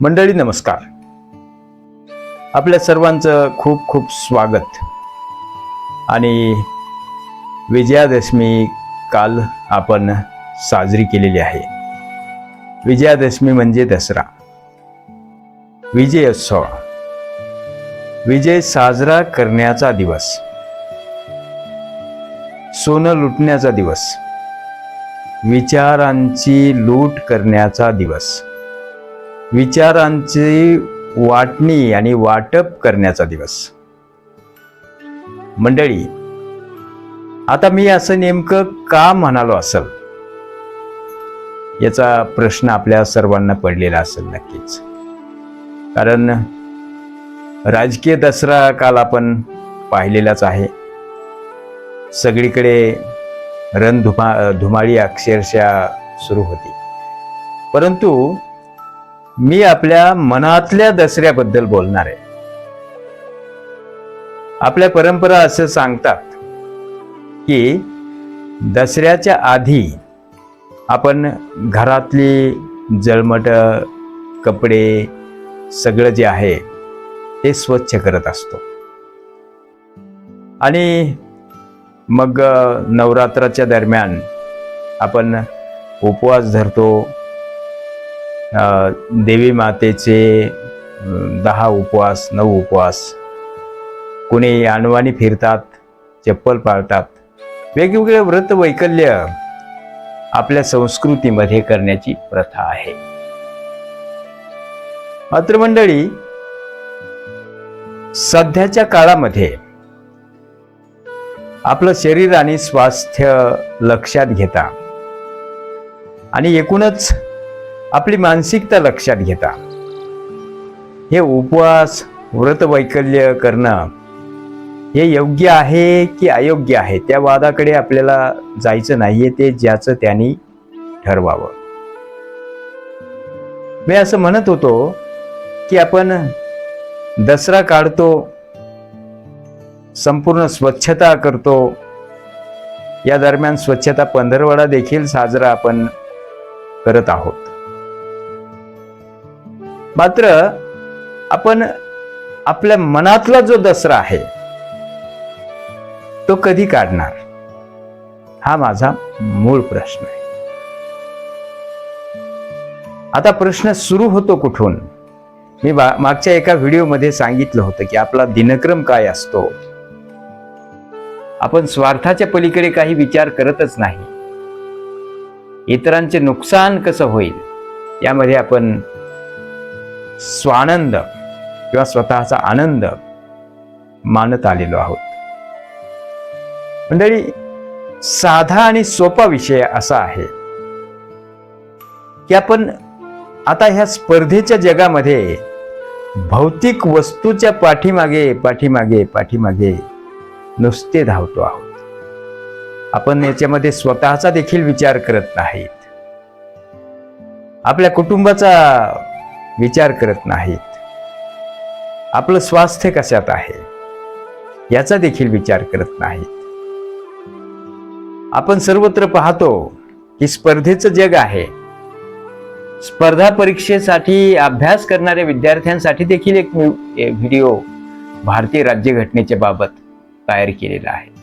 मंडळी नमस्कार. आपल्या सर्वांचं खूप खूप स्वागत. आणि विजयादशमी काल आपण साजरी केलेली आहे. विजयादशमी म्हणजे दसरा. विजयोत्सव. विजय साजरा करण्याचा दिवस. सोनं लुटण्याचा दिवस. विचारांची लूट करण्याचा दिवस. विचारांची वाटणी आणि वाटप करण्याचा दिवस. मंडळी आता मी असं नेमकं का म्हणालो असल? याचा प्रश्न आपल्या सर्वांना पडलेला असेल नक्कीच. कारण राजकीय दसरा काल आपण पाहिलेलाच आहे. सगळीकडे रणधुमा धुमाळी अक्षरशः सुरू होती. परंतु मी आपल्या मनातल्या दसऱ्याबद्दल बोलणार आहे. आपल्या परंपरा असं सांगतात की दसऱ्याच्या आधी आपण घरातली जळमट कपडे सगळं जे आहे ते स्वच्छ करत असतो. आणि मग नवरात्राच्या दरम्यान आपण उपवास धरतो देवी मातेचे दहा उपवास नऊ उपवास. कोणी अनवाणी फिरतात चप्पल पाळतात. वेगवेगळे व्रत वैकल्य आपल्या संस्कृतीमध्ये करण्याची प्रथा आहे. मात्र मंडळी सध्याच्या काळामध्ये आपलं शरीर आणि स्वास्थ्य लक्षात घेता आणि एकूणच आपली मानसिकता लक्षात घेता. हे उपवास व्रत वैकल्य करणं हे योग्य आहे की अयोग्य आहे त्या वादाकडे आपल्याला जायचं नाहीये ते ज्याचं त्यांनी ठरवावं. मी असं म्हणत होतो की आपण दसरा काढतो संपूर्ण स्वच्छता करतो या दरम्यान स्वच्छता पंधरवडा देखील साजरा आपण करत आहोत. मात्र आपण आपल्या मनातला जो दसरा आहे तो कधी काढणार? हा माझा मूळ प्रश्न आहे. आता प्रश्न सुरू होतो कुठून? मी मागच्या एका व्हिडिओमध्ये सांगितलं होतं की आपला दिनक्रम काय असतो? आपण स्वार्थाच्या पलीकडे काही विचार करतच नाही. इतरांचे नुकसान कसं होईल? यामध्ये आपण स्वानंद किंवा स्वतःचा आनंद मानत आलेलो आहोत. मंडळी साधा आणि सोपा विषय असा आहे की आपण आता ह्या स्पर्धेच्या जगामध्ये भौतिक वस्तूच्या पाठीमागे पाठीमागे पाठीमागे नुसते धावतो आहोत. आपण याच्यामध्ये स्वतःचा देखील विचार करत नाहीत. आपल्या कुटुंबाचा विचार करत नाहीत. आपलं स्वास्थ्य कशात आहे? याचा देखील विचार करत नाहीत. आपण सर्वत्र पाहतो की स्पर्धेचं जग आहे. स्पर्धा परीक्षेसाठी अभ्यास करणाऱ्या विद्यार्थ्यांसाठी देखील एक व्हिडिओ भारतीय राज्यघटनेच्या बाबत तयार केलेला आहे.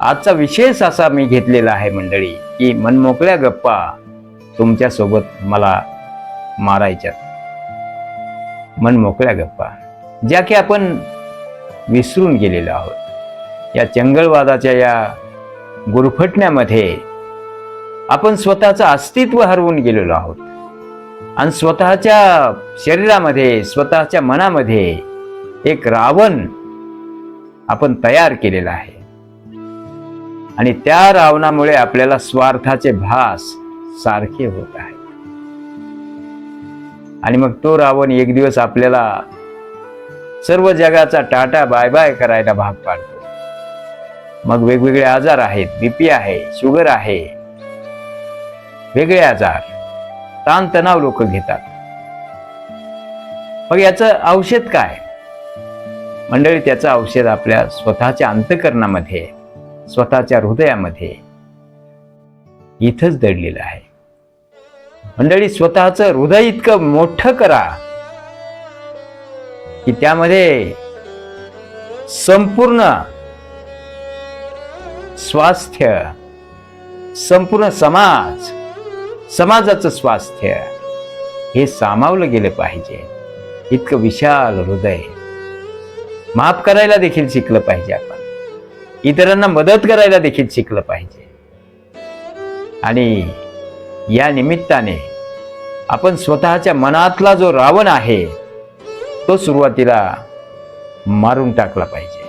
आजचा विशेष असा मी घेतलेला आहे मंडळी की मनमोकळ्या गप्पा तुमच्यासोबत मला मारायच्यात मनमोकळ्या गप्पा. ज्या की आपण विसरून गेलेलो आहोत. या चंगळवादाच्या या गुरफटण्यामध्ये आपण स्वतःचं अस्तित्व हरवून गेलेलो आहोत. आणि स्वतःच्या शरीरामध्ये स्वतःच्या मनामध्ये एक रावण आपण तयार केलेला आहे. आणि त्या रावणामुळे आपल्याला स्वार्थाचे भास सारखे होत आहे आणि मग तो रावण एक दिवस आपल्याला सर्व जगाचा टाटा बाय बाय करायला भाग पाडतो. मग वेगवेगळे आजार आहेत बीपी आहे शुगर आहे वेगळे आजार ताणतणाव लोक घेतात. मग याचं औषध काय? मंडळी त्याचं औषध आपल्या स्वतःच्या अंतकरणामध्ये स्वतःच्या हृदयामध्ये इथंच दडलेलं आहे. मंडळी स्वतःचं हृदय इतकं मोठं करा की त्यामध्ये संपूर्ण स्वास्थ्य संपूर्ण समाज समाजाचं स्वास्थ्य हे सामावलं गेलं पाहिजे. इतकं विशाल हृदय. माफ करायला देखील शिकलं पाहिजे आपण. इतरांना मदत करायला देखील शिकलं पाहिजे. आणि या निमित्ताने आपण स्वतःच्या मनातला जो रावण आहे तो सुरुवातीला मारून टाकला पाहिजे.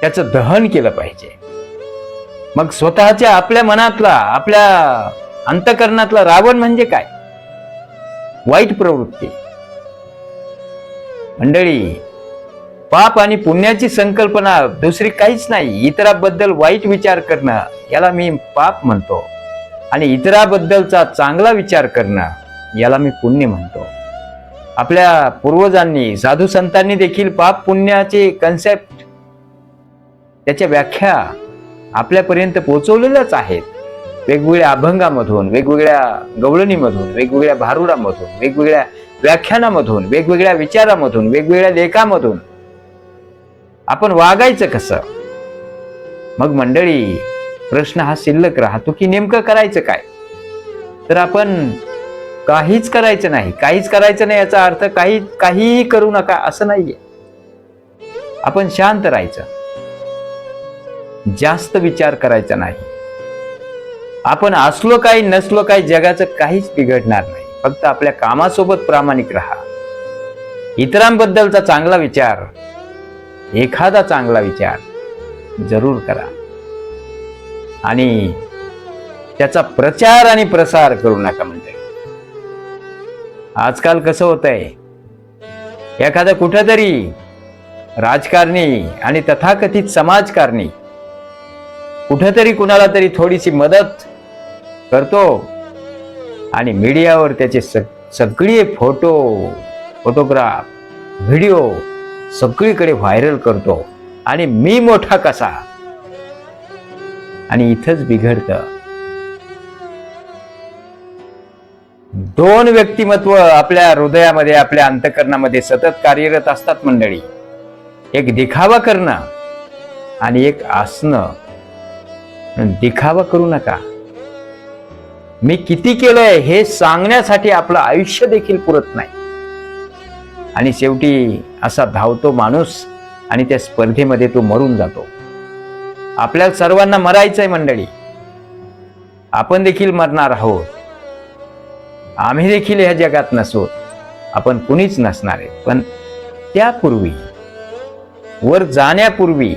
त्याचं दहन केलं पाहिजे. मग स्वतःच्या आपल्या मनातला आपल्या अंतकरणातला रावण म्हणजे काय? वाईट प्रवृत्ती. मंडळी पाप आणि पुण्याची संकल्पना दुसरी काहीच नाही. इतराबद्दल वाईट विचार करणं याला मी पाप म्हणतो. आणि इतराबद्दलचा चांगला विचार करणं याला मी पुण्य म्हणतो. आपल्या पूर्वजांनी साधू संतांनी देखील पाप पुण्याचे कन्सेप्ट त्याच्या व्याख्या आपल्यापर्यंत पोहोचवलेल्याच आहेत. वेगवेगळ्या अभंगामधून वेगवेगळ्या गवळणीमधून वेगवेगळ्या भारुडामधून वेगवेगळ्या व्याख्यानामधून वेगवेगळ्या विचारामधून वेगवेगळ्या लेखामधून. आपण वागायचं कसं? मग मंडळी प्रश्न हा शिल्लक राहतो की नेमकं करायचं काय? तर आपण काहीच करायचं नाही. काहीच करायचं नाही याचा अर्थ काही काहीही करू नका असं नाहीये. आपण शांत राहायचं. जास्त विचार करायचा नाही. आपण असलो काही नसलो काही जगाचं काहीच बिघडणार नाही. फक्त आपल्या कामासोबत प्रामाणिक राहा. इतरांबद्दलचा चांगला विचार एखादा चांगला विचार जरूर करा. आणि त्याचा प्रचार आणि प्रसार करू नका म्हणजे. आजकाल कसं होतंय? एखादा कुठंतरी राजकारणी आणि तथाकथित समाजकारणी कुठंतरी कुणाला तरी थोडीशी मदत करतो आणि मीडियावर त्याचे सग- सगळे फोटो फोटोग्राफ व्हिडिओ सगळीकडे व्हायरल करतो. आणि मी मोठा कसा? आणि इथंच बिघडतं. दोन व्यक्तिमत्व आपल्या हृदयामध्ये आपल्या अंतकरणामध्ये सतत कार्यरत असतात मंडळी. एक दिखावा करणं आणि एक असणं दिखावा करू नका. मी किती केलंय हे सांगण्यासाठी आपलं आयुष्य देखील पुरत नाही. आणि शेवटी असा धावतो माणूस आणि त्या स्पर्धेमध्ये तो मरून जातो. आपल्या सर्वांना मरायचंय मंडळी. आपण देखील मरणार आहोत. आम्ही देखील ह्या जगात नसो आपण कुणीच नसणार आहे. पण त्यापूर्वी वर जाण्यापूर्वी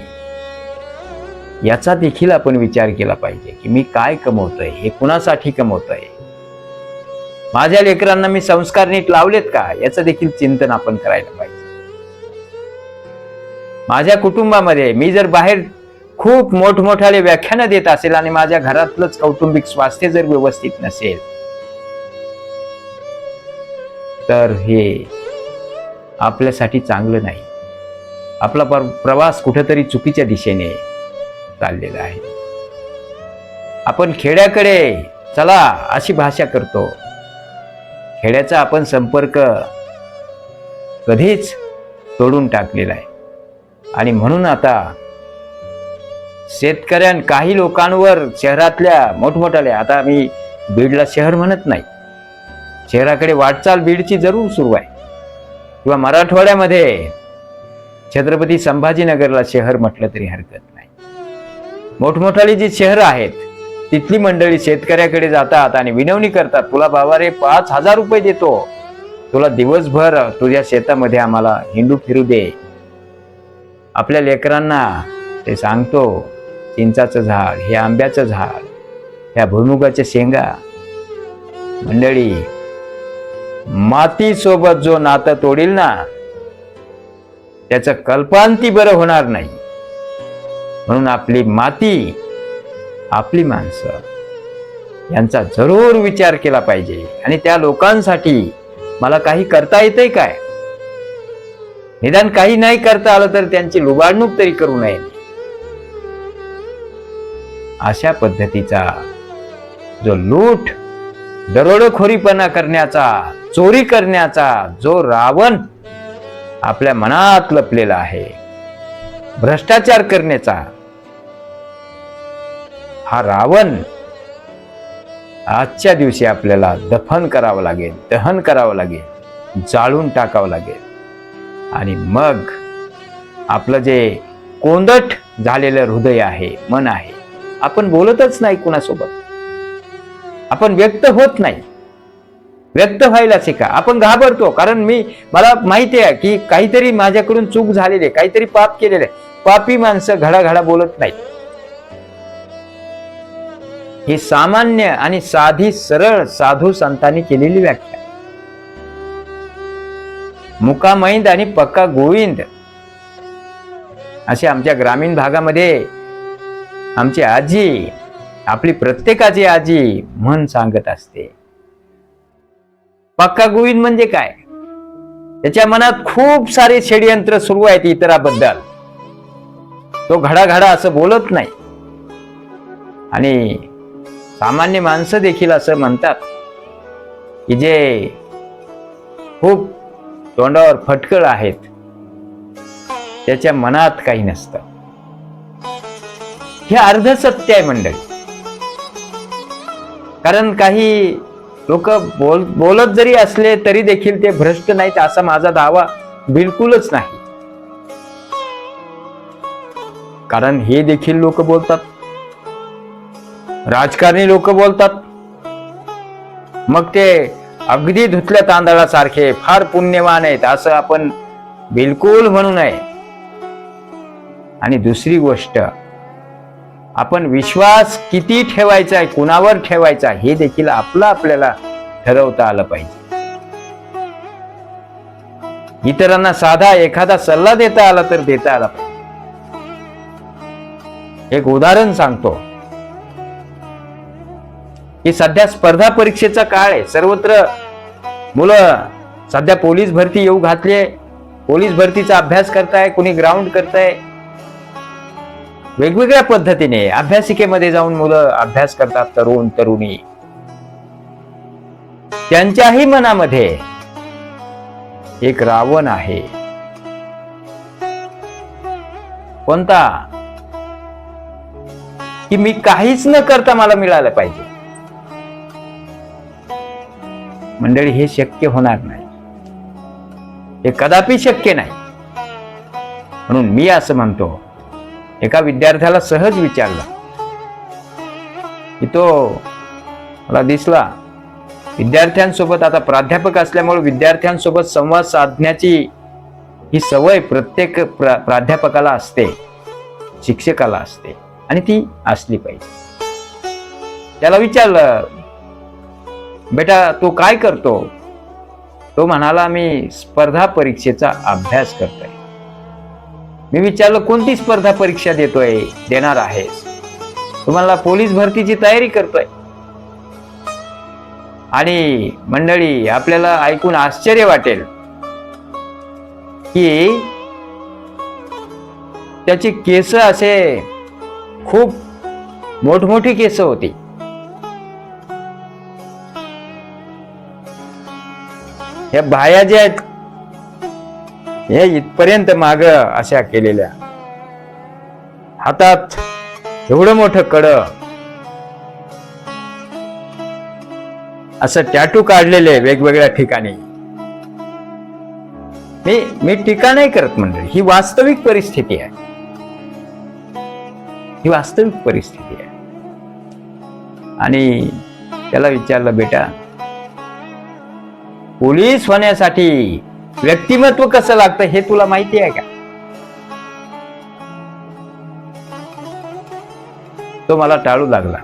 याचा देखील आपण विचार केला पाहिजे की मी काय कमवतोय हे कुणासाठी कमवतोय? माझ्या लेकरांना मी संस्कार नीट लावलेत का? याचं देखील चिंतन आपण करायला पाहिजे. माझ्या कुटुंबामध्ये मी जर बाहेर खूप मोठमोठ्याने व्याख्यानं देत असेल आणि माझ्या घरातलंच कौटुंबिक स्वास्थ्य जर व्यवस्थित नसेल तर हे आपल्यासाठी चांगलं नाही. आपला पर- प्रवास कुठेतरी चुकीच्या दिशेने चाललेला आहे. आपण खेड्याकडे चला अशी भाषा करतो. खेड्याचा आपण संपर्क कधीच तोडून टाकलेला आहे. आणि म्हणून आता शेतकऱ्यां काही लोकांवर शहरातल्या मोठमोठ्याल्या आता मी बीडला शहर म्हणत नाही. शहराकडे वाटचाल बीडची जरूर सुरू आहे. किंवा मराठवाड्यामध्ये छत्रपती संभाजीनगरला शहर म्हटलं तरी हरकत नाही. मोठमोठाली जी शहरं आहेत तिथली मंडळी शेतकऱ्याकडे जातात आणि विनवणी करतात तुला बाबा रे पाच हजार रुपये देतो. तुला दिवसभर तुझ्या शेतामध्ये आम्हाला हिंडू फिरू दे. आपल्या लेकरांना ते सांगतो चिंचाचं झाड हे आंब्याचं झाड ह्या भुईमुगाच्या शेंगा. मंडळी माती सोबत जो नातं तोडील ना त्याचं कल्पांती बरं होणार नाही. म्हणून आपली माती आपली माणसं यांचा जरूर विचार केला पाहिजे. आणि त्या लोकांसाठी मला काही करता येतंय काय? निदान काही नाही करता आलं तर त्यांची लुबाडणूक तरी करू नये. अशा पद्धतीचा जो लूट दरोडखोरीपणा करण्याचा चोरी करण्याचा जो रावण आपल्या मनात लपलेला आहे भ्रष्टाचार करण्याचा हा रावण आजच्या दिवशी आपल्याला दफन करावं लागेल दहन करावं लागेल जाळून टाकावं लागेल. आणि मग आपलं जे कोंदट झालेलं हृदय आहे मन आहे आपण बोलतच नाही कुणासोबत. आपण व्यक्त होत नाही. व्यक्त व्हायला शिका. आपण घाबरतो. कारण मी मला माहिती आहे की काहीतरी माझ्याकडून चूक झालेली आहे. काहीतरी पाप केलेले पापी माणसं घडाघडा बोलत नाही ही सामान्य आणि साधी सरळ साधू संतांनी केलेली व्याख्या. मुकामैंद आणि पक्का गोविंद. असे आमच्या ग्रामीण भागामध्ये आमची आजी आपली प्रत्येकाची आजी मन सांगत असते. पक्का गोविंद म्हणजे काय? त्याच्या मनात खूप सारे षडयंत्र सुरू आहेत इतराबद्दल. तो घडाघडा असं बोलत नाही. आणि सामान्य माणसं देखील असं म्हणतात की जे खूप तोंडावर फटकळ आहेत. त्याच्या मनात काही नसतं. हे अर्ध सत्य आहे मंडळी. कारण काही लोक बोल बोलत जरी असले तरी देखील ते भ्रष्ट नाहीत असा माझा दावा बिलकुलच नाही. कारण हे देखील लोक बोलतात. राजकारणी लोक बोलतात. मग ते अगदी धुतल्या तांदळासारखे फार पुण्यवान आहेत असं आपण बिलकुल म्हणू नये. आणि दुसरी गोष्ट आपण विश्वास किती ठेवायचा आहे कुणावर ठेवायचा हे देखील आपलं आपल्याला ठरवता आलं पाहिजे. इतरांना साधा एखादा सल्ला देता आला तर देता आला पाहिजे. एक उदाहरण सांगतो. की सध्या स्पर्धा परीक्षेचा काळ आहे. सर्वत्र मुलं सध्या पोलीस भरती येऊ घातली पोलीस भरतीचा अभ्यास करताय कुणी ग्राउंड करताय. वेगवेगळ्या पद्धतीने अभ्यासिकेमध्ये जाऊन मुलं अभ्यास करतात तरुण तरुणी. त्यांच्याही मनामध्ये एक रावण आहे. कोणता? की मी काहीच न करता मला मिळालं पाहिजे. मंडळी हे शक्य होणार नाही. हे कदापि शक्य नाही. म्हणून मी असं म्हणतो एका विद्यार्थ्याला सहज विचारलं. की तो मला दिसला. विद्यार्थ्यांसोबत आता प्राध्यापक असल्यामुळे विद्यार्थ्यांसोबत संवाद साधण्याची ही सवय प्रत्येक प्रा प्राध्यापकाला असते. शिक्षकाला असते. आणि ती असली पाहिजे. त्याला विचारलं बेटा तो काय करतो? तो म्हणाला मी स्पर्धा परीक्षेचा अभ्यास करतोय. मी विचारलं कोणती स्पर्धा परीक्षा देतोय? देणार आहेस. तुम्हाला पोलीस भरतीची तयारी करतोय. आणि मंडळी आपल्याला ऐकून आश्चर्य वाटेल की त्याची केस असे खूप मोठमोठी केस होती. ह्या बाया ज्या आहेत हे इथपर्यंत माग अशा केलेल्या. हातात एवढं मोठं कड. असं टॅटू काढलेले वेगवेगळ्या ठिकाणी. मी मी टीका नाही करत मंडळी ही वास्तविक परिस्थिती आहे. ही वास्तविक परिस्थिती आहे. आणि त्याला विचारलं बेटा पोलीस होण्यासाठी व्यक्तिमत्व कसं लागतं हे तुला माहिती आहे का? तो मला टाळू लागला.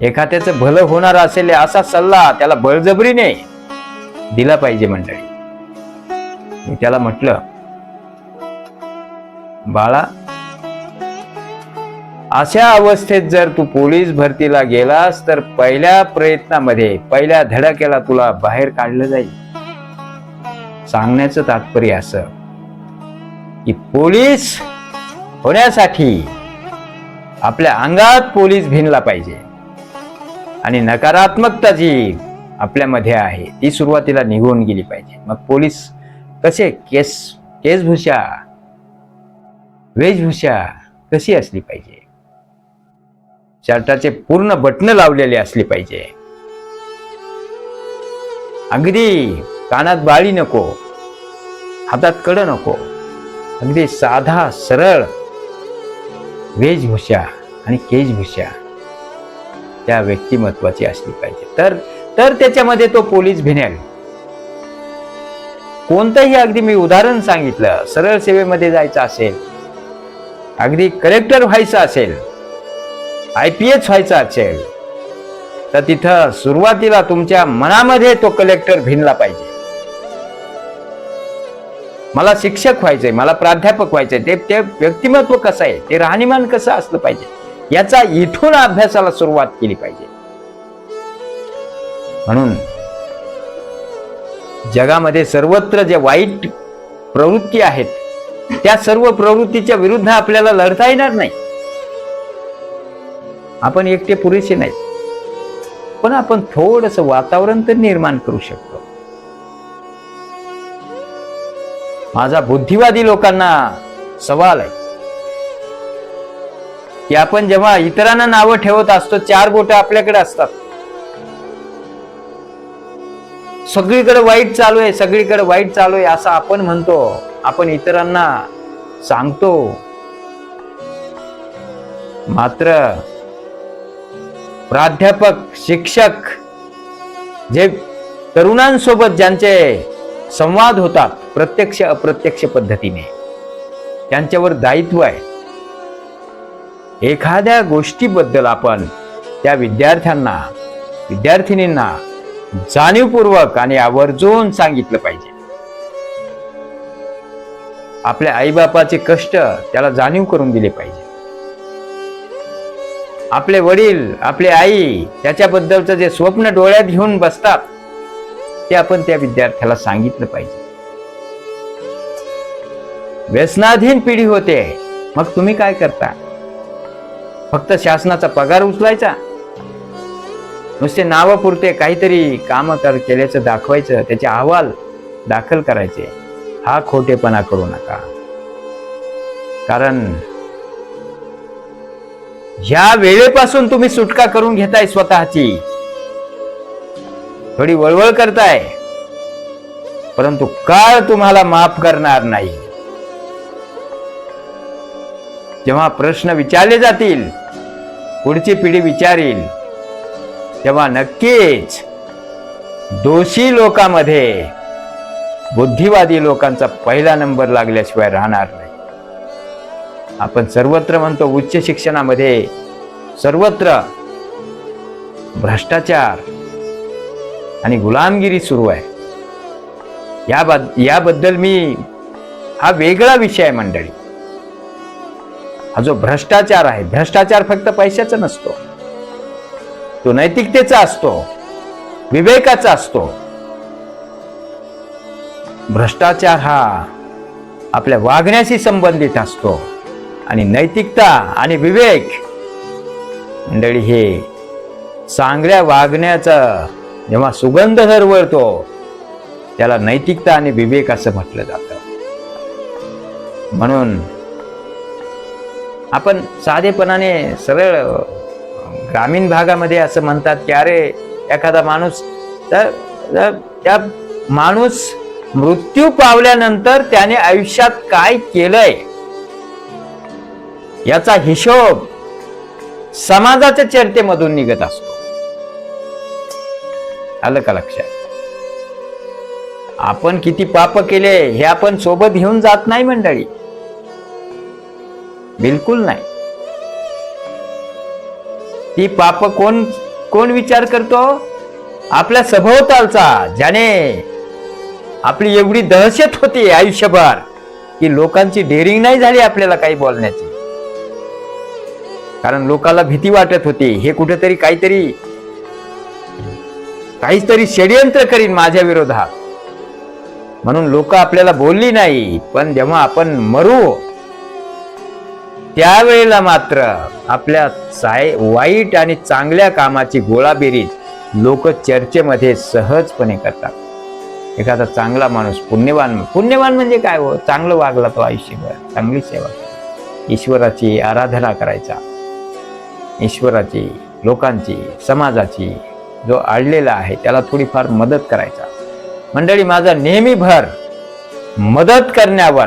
एखाद्याचं भलं होणार असेल असा सल्ला त्याला बळजबरीने दिला पाहिजे मंडळी. मी त्याला म्हटलं बाळा अशा अवस्थेत जर तू पोलीस भरतीला गेलास तर पहिल्या प्रयत्नामध्ये पहिल्या धडाक्याला तुला बाहेर काढलं जाईल. सांगण्याचं तात्पर्य असं की पोलीस होण्यासाठी आपल्या अंगात पोलीस भिनला पाहिजे. आणि नकारात्मकता जी आपल्यामध्ये आहे. ती सुरुवातीला निघून गेली पाहिजे. मग पोलीस कसे केस केसभूषा वेशभूषा कशी असली पाहिजे? शर्टाचे पूर्ण बटन लावलेले असली पाहिजे. अगदी कानात बाळी नको. हातात कड नको. अगदी साधा सरळ. वेशभूषा आणि केशभूषा त्या व्यक्तिमत्वाची असली पाहिजे. तर तर त्याच्यामध्ये तो पोलीस भिनेल. कोणतंही अगदी मी उदाहरण सांगितलं सरळ सेवेमध्ये जायचं असेल अगदी कलेक्टर व्हायचं असेल आय पी एस व्हायचं असेल तर तिथं सुरुवातीला तुमच्या मनामध्ये तो कलेक्टर भिनला पाहिजे. मला शिक्षक व्हायचंय मला प्राध्यापक व्हायचंय ते ते व्यक्तिमत्व कसं आहे ते राहणीमान कसं असलं पाहिजे याचा इथून अभ्यासाला सुरुवात केली पाहिजे. म्हणून जगामध्ये सर्वत्र जे वाईट प्रवृत्ती आहेत त्या सर्व प्रवृत्तीच्या विरुद्ध आपल्याला लढता येणार नाही. आपण एकटे पुरेसे नाहीत. पण आपण थोडस वातावरण तर निर्माण करू शकतो. माझा बुद्धिवादी लोकांना सवाल आहे. की आपण जेव्हा इतरांना नावं ठेवत असतो चार बोट आपल्याकडे असतात. सगळीकडे वाईट चालू आहे सगळीकडे वाईट चालू आहे असं आपण म्हणतो. आपण इतरांना सांगतो. मात्र प्राध्यापक शिक्षक जे तरुणांसोबत ज्यांचे संवाद होतात प्रत्यक्ष अप्रत्यक्ष पद्धतीने. त्यांच्यावर दायित्व आहे. एखाद्या गोष्टीबद्दल आपण त्या विद्यार्थ्यांना विद्यार्थिनींना जाणीवपूर्वक आणि आवर्जून सांगितलं पाहिजे. आपल्या आईबापाचे कष्ट त्याला जाणीव करून दिले पाहिजे. आपले वडील आपली आई त्याच्याबद्दलचं जे स्वप्न डोळ्यात घेऊन बसतात ते आपण त्या विद्यार्थ्याला सांगितलं पाहिजे. व्यसनाधीन पिढी होते. मग तुम्ही काय करता? फक्त शासनाचा पगार उचलायचा? नुसते नावापुरते काहीतरी काम कर केल्याचं दाखवायचं त्याचे अहवाल दाखल करायचे. हा खोटेपणा करू नका. कारण ह्या वेळेपासून तुम्ही सुटका करून घेताय स्वतःची. थोडी वळवळ करताय. परंतु काळ तुम्हाला माफ करणार नाही. जेव्हा प्रश्न विचारले जातील पुढची पिढी विचारील तेव्हा नक्कीच दोषी लोकांमध्ये बुद्धिवादी लोकांचा पहिला नंबर लागल्याशिवाय राहणार नाही. आपण सर्वत्र म्हणतो उच्च शिक्षणामध्ये सर्वत्र भ्रष्टाचार आणि गुलामगिरी सुरू आहे. याबद याबद्दल मी हा वेगळा विषय आहे मंडळी. हा जो भ्रष्टाचार आहे भ्रष्टाचार फक्त पैशाचा नसतो. तो नैतिकतेचा असतो विवेकाचा असतो. भ्रष्टाचार हा आपल्या वागण्याशी संबंधित असतो आणि नैतिकता आणि विवेक मंडळी हे चांगल्या वागण्याचा जेव्हा सुगंध दरवळतो त्याला नैतिकता आणि विवेक असं म्हटलं जातं. म्हणून आपण साधेपणाने सरळ ग्रामीण भागामध्ये असं म्हणतात की अरे एखादा माणूस तर तर त्या माणूस मृत्यू पावल्यानंतर त्याने आयुष्यात काय केलंय? याचा हिशोब समाजाच्या चर्चेमधून निघत असतो. आलं का लक्षात? आपण किती पाप केले हे आपण सोबत घेऊन जात नाही मंडळी. बिलकुल नाही. ती पाप कोण कोण विचार करतो? आपल्या सभोवतालचा ज्याने आपली एवढी दहशत होती आयुष्यभर की लोकांची डेअरिंग नाही झाली आपल्याला काही बोलण्याची. कारण लोकाला भीती वाटत होती हे कुठेतरी काहीतरी काहीतरी षडयंत्र करीन माझ्या विरोधात. म्हणून लोक आपल्याला बोलली नाही पण जेव्हा आपण मरू त्यावेळेला मात्र आपल्या साय वाईट आणि चांगल्या कामाची गोळाबेरीज लोक चर्चेमध्ये सहजपणे करतात. एखादा चांगला माणूस पुण्यवान पुण्यवान म्हणजे काय हो? चांगलं वागला तो आयुष्यभर चांगली सेवा. ईश्वराची आराधना करायचा. ईश्वराची लोकांची समाजाची जो आडलेला आहे त्याला थोडीफार मदत करायचा. मंडळी माझा नेहमी भर मदत करण्यावर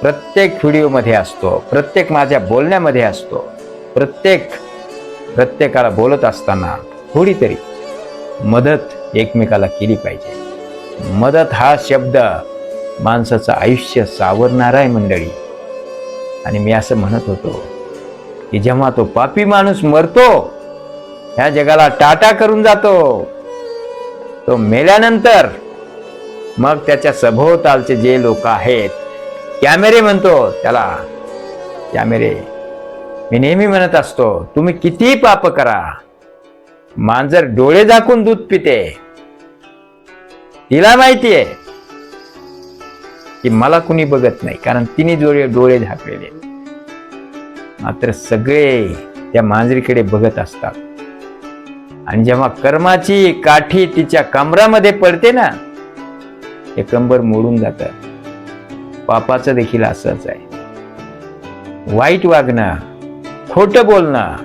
प्रत्येक व्हिडिओमध्ये असतो प्रत्येक माझ्या बोलण्यामध्ये असतो प्रत्येक प्रत्येकाला बोलत असताना थोडी तरी मदत एकमेकाला केली पाहिजे. मदत हा शब्द माणसाचं आयुष्य सावरणारा आहे मंडळी. आणि मी असं म्हणत होतो की जेव्हा तो पापी माणूस मरतो ह्या जगाला टाटा करून जातो. तो मेल्यानंतर मग त्याच्या सभोवतालचे जे लोक आहेत कॅमेरे म्हणतो त्याला. कॅमेरे. मी नेहमी म्हणत असतो तुम्ही किती पाप करा. मांजर डोळे झाकून दूध पिते. तिला माहितीये की मला कुणी बघत नाही कारण तिने डोळे डोळे झाकलेले मात्र सगळे त्या मांजरीकडे बघत असतात. आणि जेव्हा कर्माची काठी तिच्या कमरामध्ये पडते ना हे कंबर मोडून जात. पापाचं देखील असंच आहे. वाईट वागणं खोट बोलणं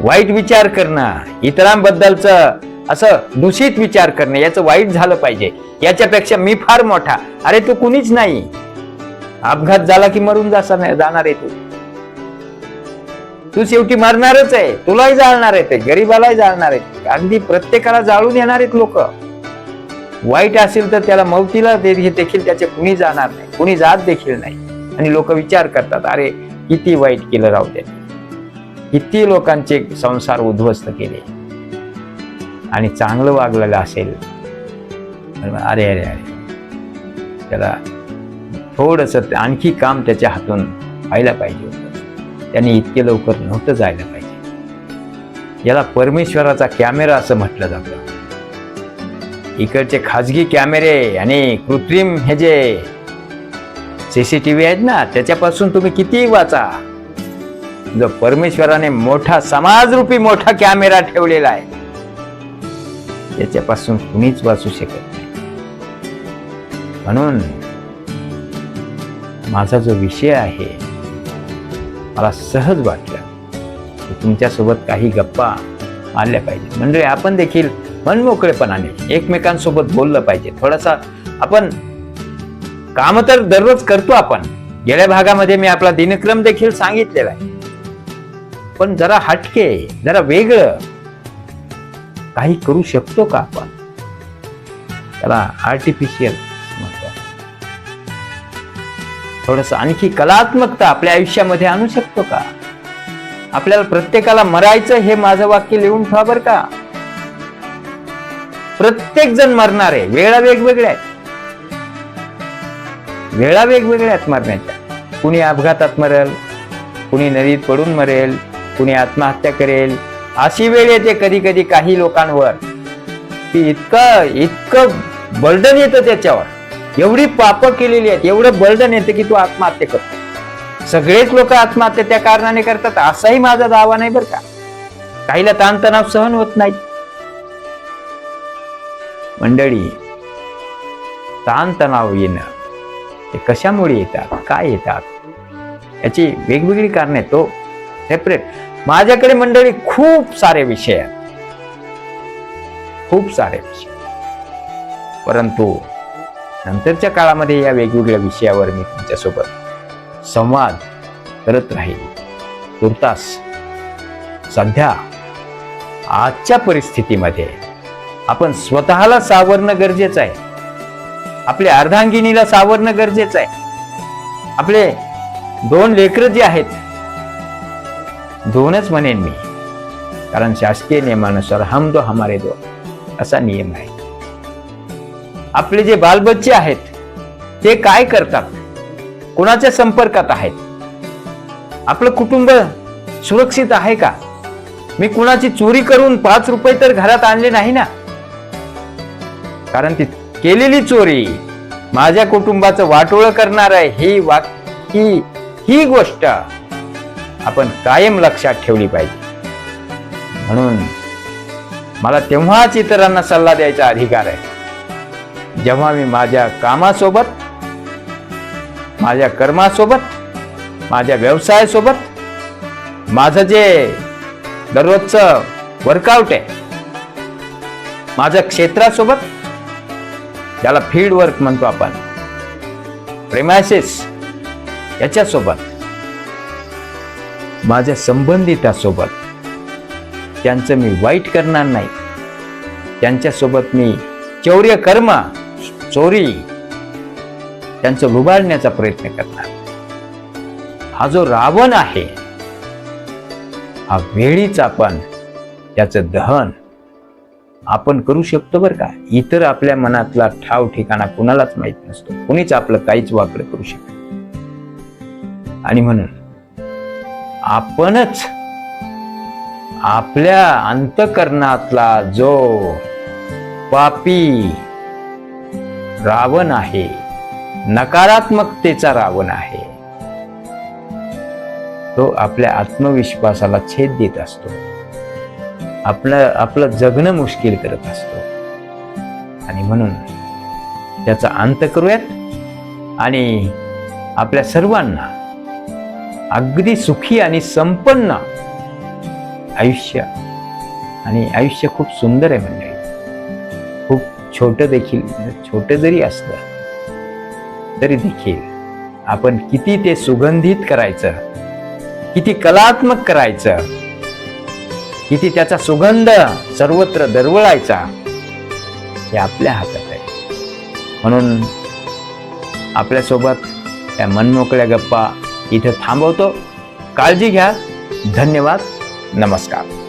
वाईट विचार करणं इतरांबद्दलचं असं दूषित विचार करणं याचं वाईट झालं पाहिजे. याच्यापेक्षा मी फार मोठा. अरे तू कुणीच नाही. अपघात झाला की मरून जासा- जाणार आहे तू. तू शेवटी मरणारच आहे. तुलाही जाळणार आहे ते. गरीबालाही जाळणार आहे. अगदी प्रत्येकाला जाळून येणार आहेत लोक. वाईट असेल तर त्याला मौतीला देखील त्याचे कुणी जाणार नाही. कुणी जात देखील नाही. आणि लोक विचार करतात अरे किती वाईट केलं राहू त्याने किती लोकांचे संसार उद्ध्वस्त केले. आणि चांगलं वागलेलं असेल. अरे अरे अरे. त्याला थोडस आणखी काम त्याच्या हातून व्हायला पाहिजे होतं. त्यांनी इतके लवकर नव्हतं जायला पाहिजे. याला परमेश्वराचा कॅमेरा असं म्हटलं जातं. इकडचे खाजगी कॅमेरे आणि कृत्रिम हे जे सीसीटीव्ही आहेत ना त्याच्यापासून तुम्ही किती वाचा. जो परमेश्वराने मोठा समाजरूपी मोठा कॅमेरा ठेवलेला आहे त्याच्यापासून कुणीच वाचू शकत नाही. म्हणून माझा जो विषय आहे मला सहज वाटलं की तुमच्यासोबत काही गप्पा आणल्या पाहिजे म्हणजे आपण देखील मनमोकळेपणाने एकमेकांसोबत बोललं पाहिजे. थोडासा आपण काम तर दररोज करतो आपण. गेल्या भागामध्ये मी आपला दिनक्रम देखील सांगितलेला आहे. पण जरा हटके जरा वेगळं काही करू शकतो का आपण? त्याला आर्टिफिशियल थोडस आणखी कलात्मकता आपल्या आयुष्यामध्ये आणू शकतो का? आपल्याला प्रत्येकाला मरायचं हे माझं वाक्य लिहून ठेवा बर का? प्रत्येक जण मरणार आहे. वेळा वेगवेगळ्या आहेत. वेळा वेगवेगळ्या आहेत मरण्याच्या. कुणी अपघातात मरेल कुणी नदीत पडून मरेल कुणी आत्महत्या करेल. अशी वेळ येते कधी कधी काही लोकांवर. की इतकं इतकं बर्डन येतं त्याच्यावर. एवढी पाप केलेली आहेत एवढं बर्डन येतं की तू आत्महत्या करतो सगळेच लोक आत्महत्या त्या कारणाने करतात असाही माझा दावा नाही बरं का. काहीला ताणतणाव सहन होत नाही. मंडळी ताणतणाव येणं ते कशामुळे येतात काय येतात? याची वेगवेगळी कारणे तो सेपरेट माझ्याकडे मंडळी खूप सारे विषय आहेत. खूप सारे विषय. परंतु नंतरच्या काळामध्ये या वेगवेगळ्या विषयावर मी तुमच्यासोबत संवाद करत राहील तुर्तास सध्या आजच्या परिस्थितीमध्ये आपण स्वतःला सावरणं गरजेचं आहे. आपल्या अर्धांगिनीला सावरणं गरजेचं आहे. आपले दोन लेकरं जे आहेत दोनच म्हणेन मी. कारण शासकीय नियमानुसार हम दो हमारे दो असा नियम आहे. आपले जे बालबच्चे आहेत ते काय करतात? कोणाच्या संपर्कात आहेत? आपलं कुटुंब सुरक्षित आहे का? मी कुणाची चोरी करून पाच रुपये तर घरात आणले नाही ना? कारण ती केलेली चोरी माझ्या कुटुंबाचं वाटोळं करणार आहे ही वाक ही ही गोष्ट आपण कायम लक्षात ठेवली पाहिजे. म्हणून मला तेव्हाच इतरांना सल्ला द्यायचा अधिकार आहे. जेव्हा मी माझ्या कामासोबत माझ्या कर्मासोबत माझ्या व्यवसायासोबत माझं जे दररोजचं वर्कआउट आहे माझ्या क्षेत्रासोबत ज्याला फील्ड वर्क म्हणतो आपण प्रेमायसिस याच्यासोबत माझ्या संबंधितासोबत त्यांचं मी वाईट करणार नाही त्यांच्यासोबत मी चौर्य कर्म चोरी त्यांचं लुबाडण्याचा प्रयत्न करणार हा जो रावण आहे हा वेळीच आपण त्याचं दहन आपण करू शकतो बरं का? इतर आपल्या मनातला ठाव ठिकाणा कुणालाच माहीत नसतो. कुणीच आपलं काहीच वापर करू शकत आणि म्हणून आपणच आपल्या अंतकरणातला जो पापी रावण आहे. नकारात्मकतेचा रावण आहे. तो आपल्या आत्मविश्वासाला छेद देत असतो. आपलं आपलं जगणं मुश्किल करत असतो. आणि म्हणून त्याचा अंत करूयात आणि आपल्या सर्वांना अगदी सुखी आणि संपन्न आयुष्य आणि आयुष्य खूप सुंदर आहे म्हणजे. छोटं देखील छोटं जरी असलं तरी देखील आपण किती ते सुगंधित करायचं किती कलात्मक करायचं किती त्याचा सुगंध सर्वत्र दरवळायचा हे आपल्या हातात आहे. म्हणून आपल्यासोबत त्या मनमोकळ्या गप्पा इथं थांबवतो. काळजी घ्या. धन्यवाद. नमस्कार.